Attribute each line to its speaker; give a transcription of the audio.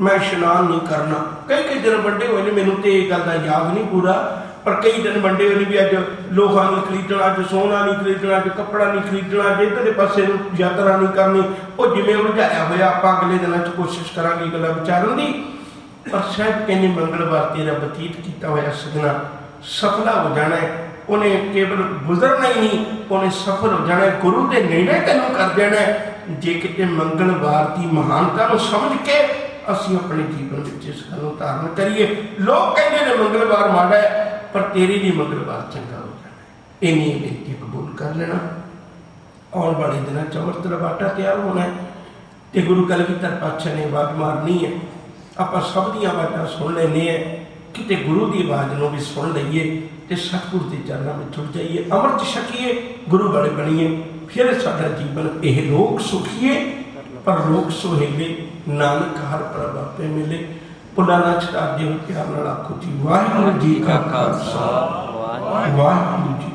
Speaker 1: ਮੈਂ ਇਸ਼ਨਾਨ ਨਹੀਂ ਕਰਨਾ। ਕਈ ਕਈ ਦਿਨ ਵੱਡੇ ਹੋਏ ਨੇ, ਮੈਨੂੰ ਤੇ ਇਹ ਗੱਲ ਦਾ ਯਾਦ ਨਹੀਂ ਪੂਰਾ, ਪਰ ਕਈ ਦਿਨ ਵੱਡੇ ਹੋਏ ਨੇ ਵੀ ਅੱਜ ਲੋਹਾ ਨਹੀਂ ਖਰੀਦਣਾ, ਅੱਜ ਸੋਨਾ ਨਹੀਂ ਖਰੀਦਣਾ, ਅੱਜ ਕੱਪੜਾ ਨਹੀਂ ਖਰੀਦਣਾ ਅੱਜ ਇੱਧਰਲੇ ਪਾਸੇ ਨੂੰ ਯਾਤਰਾ ਨਹੀਂ ਕਰਨੀ, ਉਹ ਜਿਵੇਂ ਉਲਝਾਇਆ ਹੋਇਆ, ਆਪਾਂ ਅਗਲੇ ਦਿਨਾਂ 'ਚ ਕੋਸ਼ਿਸ਼ ਕਰਾਂਗੇ ਗੱਲਾਂ ਵਿਚਾਰਨ ਦੀ। ਪਰ ਸ਼ਾਇਦ ਕਹਿੰਦੇ ਮੰਗਲਵਾਰ ਤੇਰਾ ਬਤੀਤ ਕੀਤਾ ਹੋਇਆ ਸਗਨਾ ਸਫਲਾ ਹੋ ਜਾਣਾ ਹੈ। ਉਹਨੇ ਕੇਵਲ ਗੁਜ਼ਰਨਾ ਹੀ ਨਹੀਂ, ਉਹਨੇ ਸਫਲ ਹੋ ਜਾਣਾ ਗੁਰੂ ਦੇ ਨੇੜੇ ਤੈਨੂੰ ਕਰ ਦੇਣਾ ਜੇ ਕਿਤੇ ਮੰਗਲਵਾਰ ਦੀ ਮਹਾਨਤਾ ਨੂੰ ਸਮਝ ਕੇ ਅਸੀਂ ਆਪਣੇ ਜੀਵਨ ਵਿੱਚ ਇਸ ਗੱਲ ਨੂੰ ਧਾਰਨ ਕਰੀਏ, ਲੋਕ ਕਹਿੰਦੇ ਨੇ ਮੰਗਲਵਾਰ ਮਾੜਾ ਹੈ, ਪਰ ਤੇਰੇ ਲਈ ਮੰਗਲਵਾਰ ਚੰਗਾ ਹੋ ਜਾਣਾ ਹੈ। ਇੰਨੀ ਬੇਨਤੀ ਕਬੂਲ ਕਰ ਲੈਣਾ। ਆਉਣ ਵਾਲੇ ਦਿਨਾਂ ਚ ਅੰਮ੍ਰਿਤ ਦਾ ਤਿਆਰ ਹੋਣਾ ਹੈ ਤੇ ਗੁਰੂ ਕਲਗੀਧਰ ਪਾਤਸ਼ਾਹ ਨੇ ਆਵਾਜ਼ ਮਾਰਨੀ ਹੈ। ਆਪਾਂ ਸਭ ਦੀਆਂ ਆਵਾਜ਼ਾਂ ਸੁਣ ਲੈਨੇ ਆ ਕਿਤੇ ਗੁਰੂ ਦੀ ਆਵਾਜ਼ ਨੂੰ ਵੀ ਸੁਣ ਲਈਏ ਤੇ ਸਤਿਗੁਰ ਦੇ ਚਰਨਾਂ ਵਿੱਚ ਜੁੜ ਜਾਈਏ। ਅੰਮ੍ਰਿਤ ਛਕੀਏ, ਗੁਰੂ ਵਾਲੇ ਬਣੀਏ। ਫਿਰ ਸਾਡਾ ਜੀਵਨ ਇਹ ਲੋਕ ਸੁਖੀਏ। ਪਰ ਲੋਕ ਸੁਹੇਲੇ ਨਾਨਕ ਹਰ ਪ੍ਰਭ ਆਪੇ ਮਿਲੇ। ਪੁੱਲਾ ਨਾ ਚੜਾਦੇ ਹੋ ਪਿਆਰ ਨਾਲ ਆਖੋ ਜੀ ਵਾਹਿਗੁਰੂ ਜੀ ਕਾ ਖਾਲਸਾ। ਵਾਹਿਗੁਰੂ ਜੀ